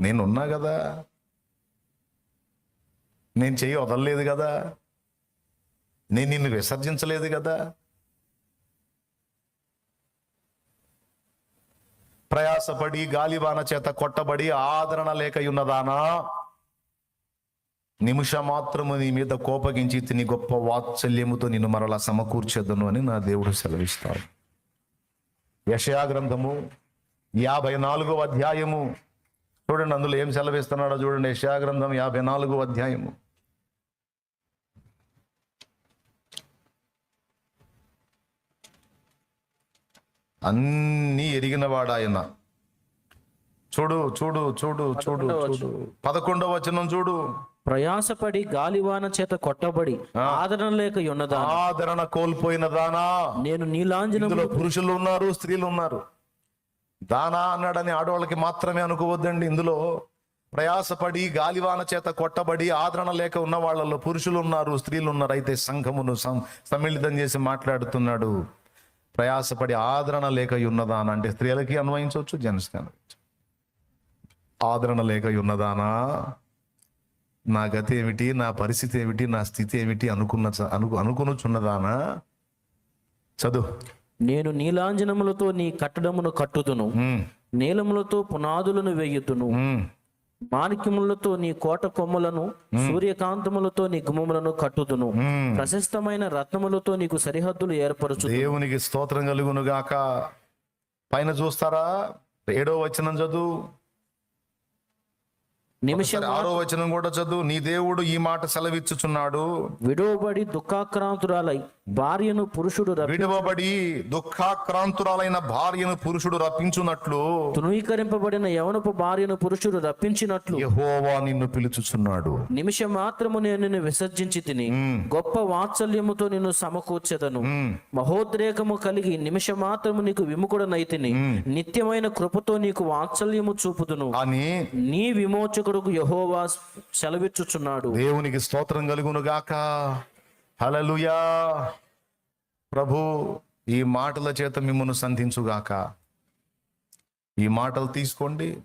నేనున్నా కదా. నేను చెయ్యి వదలలేదు కదా. నేను నిన్ను విసర్జించలేదు కదా. ప్రయాసపడి గాలివాన చేత కొట్టబడి ఆదరణ లేక ఉన్నదానా నిమిష మాత్రము నీ మీద కోపగించి తిని గొప్ప వాత్సల్యముతో నిన్ను మరలా సమకూర్చెదను అని నా దేవుడు సెలవిస్తాడు. యషయా గ్రంథము యాభై నాలుగో అధ్యాయము చూడండి అందులో ఏం సెలవిస్తున్నాడో చూడండి. యషయా గ్రంథం యాభై నాలుగో అధ్యాయము. అన్నీ ఎరిగినవాడు ఆయన చూడు చూడు చూడు చూడు. చూడు పదకొండవ వచనం చూడు. ప్రయాసపడి గాలివాన చేత కొట్టబడి ఆదరణ లేక ఉన్నదా ఆదరణ కోల్పోయిన దానా? నేను నీలాంజనము ఇందులో పురుషులు ఉన్నారు స్త్రీలు ఉన్నారు. దానా అన్నాడని ఆడవాళ్ళకి మాత్రమే అనుకోవద్దండి. ఇందులో ప్రయాసపడి గాలివాన చేత కొట్టబడి ఆదరణ లేక ఉన్న వాళ్ళలో పురుషులు ఉన్నారు స్త్రీలు ఉన్నారు అయితే సంఘమును సమ్మిళితం చేసి మాట్లాడుతున్నాడు. ప్రయాసపడి ఆదరణ లేక ఉన్నదానా అంటే స్త్రీలకి అన్వయించవచ్చు జెంట్స్కి అన్వయించవచ్చు. ఆదరణ లేక ఉన్నదానా? నా గతి ఏమిటి? నా పరిస్థితి ఏమిటి? నా స్థితి ఏమిటి? అనుకున్న అనుకు అనుకునుచున్నదానా? చదువు. నేను నీలాంజనములతో నీ కట్టడమును కట్టుదును. నీలములతో పునాదులను వేయుదును. ఉమ్. మాణిక్యములతో నీ కోట కొమ్ములను సూర్యకాంతములతో నీ గుమ్మములను కట్టుదును. ప్రశస్తమైన రత్నములతో నీకు సరిహద్దులు ఏర్పరచు దేవునికి స్తోత్రం కలుగును గాక. పైన చూస్తారా? ఏడో వచనం చదువు. నిమిషం ఆరో వచనం కూడా చదువు. నీ దేవుడు ఈ మాట సెలవిచ్చుచున్నాడు. విడవబడి దుఃఖాక్రాంతురాలై. భార్యను పురుషుడు విడవబడి దుఃఖాక్రాంతురాలైన భార్యను పురుషుడు రప్పించున్నట్లు తృణీకరింపబడిన యవనపు భార్యను పురుషుడు రప్పించినట్లు. యెహోవా నిన్ను పిలుచుచున్నాడు. నిమిషం మాత్రము నేను నిన్ను విసర్జించి తిని గొప్ప వాత్సల్యముతో నిన్ను సమకూర్చెదను. మహోద్రేకము కలిగి నిమిషం మాత్రము నీకు విముకుడనైతిని నిత్యమైన కృపతో నీకు వాత్సల్యము చూపుదును. అని నీ విమోచకుడుకు యహోవా సెలవిచ్చుచున్నాడు. దేవునికి స్తోత్రం కలుగును గాక హలలుయా ప్రభు ఈ మాటల చేత మిమ్మల్ని సంధించుగాక. ఈ మాటలు తీసుకోండి.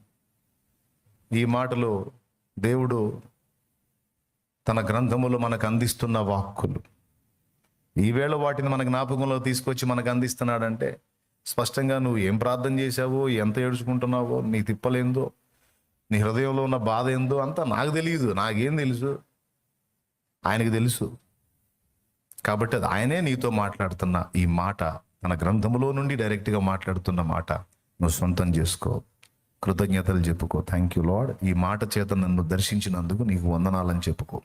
ఈ మాటలు దేవుడు తన గ్రంథములో మనకు అందిస్తున్న వాక్కులు. ఈవేళ వాటిని మన జ్ఞాపకంలో తీసుకొచ్చి మనకు అందిస్తున్నాడంటే స్పష్టంగా నువ్వు ఏం ప్రార్థన చేశావో ఎంత ఏడుచుకుంటున్నావో నీ తిప్పలేందో నీ హృదయంలో ఉన్న బాధ ఏందో అంతా నాకు తెలియదు నాకేం తెలుసు? ఆయనకు తెలుసు. కాబట్టి అది ఆయనే నీతో మాట్లాడుతున్న ఈ మాట తన గ్రంథములో నుండి డైరెక్ట్గా మాట్లాడుతున్న మాట నువ్వు సొంతం చేసుకో. కృతజ్ఞతలు చెప్పుకో. థ్యాంక్ యూ లాడ్ ఈ మాట చేత నన్ను దర్శించినందుకు నీకు వందనాలని చెప్పుకో.